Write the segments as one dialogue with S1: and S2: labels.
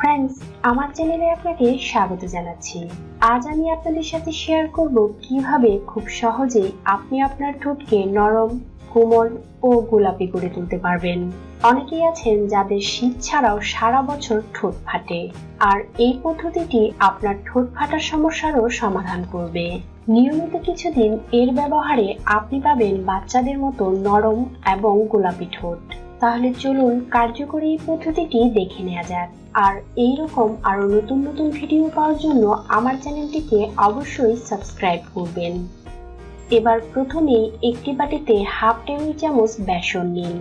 S1: Friends আমার চ্যানেলে আপনাকে স্বাগত জানাচ্ছি। আজ আমি আপনাদের সাথে শেয়ার করব কীভাবে খুব সহজে আপনি আপনার ঠোঁটকে নরম, কোমল ও গোলাপি করে তুলতে পারবেন। অনেকেই আছেন যাদের শীত ছাড়াও সারা বছর ঠোঁট ফাটে, আর এই পদ্ধতিটি আপনার ঠোঁট ফাটার সমস্যারও সমাধান করবে। নিয়মিত কিছুদিন এর ব্যবহারে আপনি পাবেন বাচ্চাদের মতো নরম এবং গোলাপি ঠোঁট। তাহলে চলুন কার্যকরী পদ্ধতিটি দেখে নেওয়া যাক। আর এই রকম আরও নতুন নতুন ভিডিও পাওয়ার জন্য আমার চ্যানেলটিকে অবশ্যই সাবস্ক্রাইব করবেন। এবার প্রথমেই একটি বাটিতে হাফ টেবিল চামচ বেসন নিন।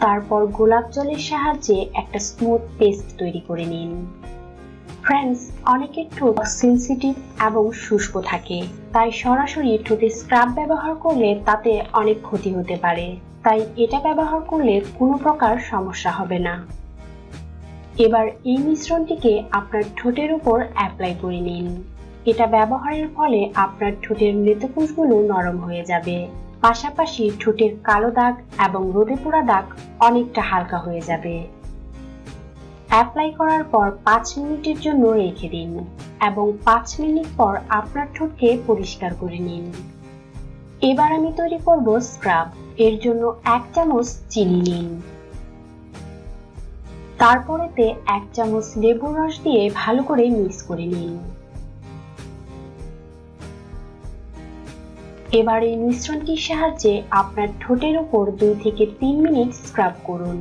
S1: তারপর গোলাপ জলের সাহায্যে একটা স্মুথ পেস্ট তৈরি করে নিন। ফ্রেন্ডস অনেকের ঠোঁট সেন্সিটিভ এবং শুষ্ক থাকে, তাই সরাসরি ঠোঁটে স্ক্রাব ব্যবহার করলে তাতে অনেক ক্ষতি হতে পারে। তাই এটা ব্যবহার করলে কোনো প্রকার সমস্যা হবে না। এবার এই মিশ্রণটিকে আপনার ঠোঁটের উপর অ্যাপ্লাই করে নিন। এটা ব্যবহারের ফলে আপনার ঠোঁটের মৃতকোষগুলো নরম হয়ে যাবে। পাশাপাশি ঠোঁটের কালো দাগ এবং রোদে পোড়া দাগ অনেকটা হালকা হয়ে যাবে। অ্যাপ্লাই করার পর পাঁচ মিনিটের জন্য রেখে দিন এবং পাঁচ মিনিট পর আপনার ঠোঁটকে পরিষ্কার করে নিন। এবার আমি তৈরি করব স্ক্রাব এর জন্য এক চামচ চিনি নিন। তারপরেতে এক চামচ লেবুর রস দিয়ে ভালো করে মিক্স করে নিন। এবার এই মিশ্রণটির সাহায্যে আপনার ঠোঁটের উপর দুই থেকে তিন মিনিট স্ক্রাব করুন।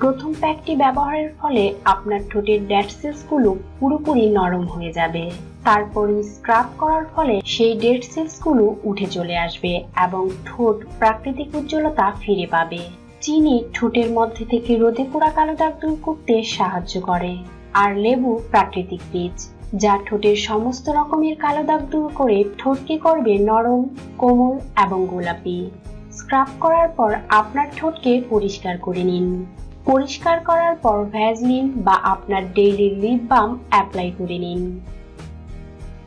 S1: প্রথম প্যাকটি ব্যবহারের ফলে আপনার ঠোঁটের ডেড সেলসগুলো পুরোপুরি নরম হয়ে যাবে। তারপর স্ক্রাব করার ফলে সেই ডেড সেলসগুলো উঠে চলে আসবে এবং ঠোঁট প্রাকৃতিক উজ্জ্বলতা ফিরে পাবে। চিনি ঠোঁটের মধ্যে থেকে রোদে পোড়া কালো দাগ দূর করতে সাহায্য করে। আর লেবু প্রাকৃতিক বীজ, যা ঠোঁটের সমস্ত রকমের কালো দাগ দূর করে ঠোঁটকে করবে নরম, কোমল এবং গোলাপি। স্ক্রাব করার পর আপনার ঠোঁটকে পরিষ্কার করে নিন। পরিষ্কার করার পর ভ্যাজলিন বা আপনার ডেইলি লিপ বাম অ্যাপ্লাই করে নিন।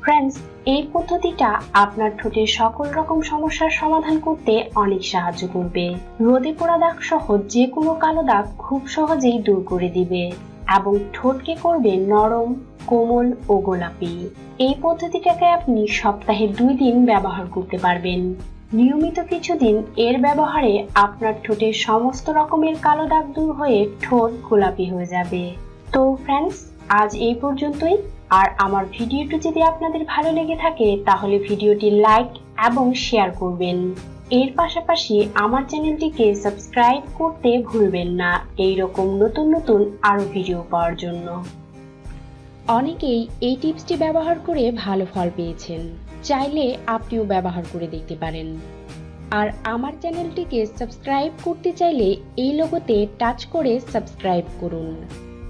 S1: ফ্রেন্ডস এই পদ্ধতিটা আপনার ঠোঁটের সকল রকম সমস্যার সমাধান করতে অনেক সাহায্য করবে। রোদে পোড়া দাগ সহ যে কোনো কালো দাগ খুব সহজেই দূর করে দিবে এবং ঠোঁটকে করবে নরম, কোমল ও গোলাপি। এই পদ্ধতিটাকে আপনি সপ্তাহে দুই দিন ব্যবহার করতে পারবেন। নিয়মিত কিছুদিন এর ব্যবহারে আপনার ঠোঁটের সমস্ত রকমের কালো দাগ দূর হয়ে ঠোঁট গোলাপি হয়ে যাবে। তো ফ্রেন্ডস আজ এই পর্যন্তই। আর আমার ভিডিওটি যদি আপনাদের ভালো লেগে থাকে, তাহলে ভিডিওটি লাইক এবং শেয়ার করবেন। এর পাশাপাশি আমার চ্যানেলটিকে সাবস্ক্রাইব করতে ভুলবেন না। এই রকম নতুন নতুন আরও ভিডিও পাওয়ার জন্য।
S2: অনেকেই এই টিপসটি ব্যবহার করে ভালো ফল পেয়েছেন। চাইলে আপনিও ব্যবহার করে দেখতে পারেন। আর আমার চ্যানেলটিকে সাবস্ক্রাইব করতে চাইলে এই লোগোতে টাচ করে সাবস্ক্রাইব করুন।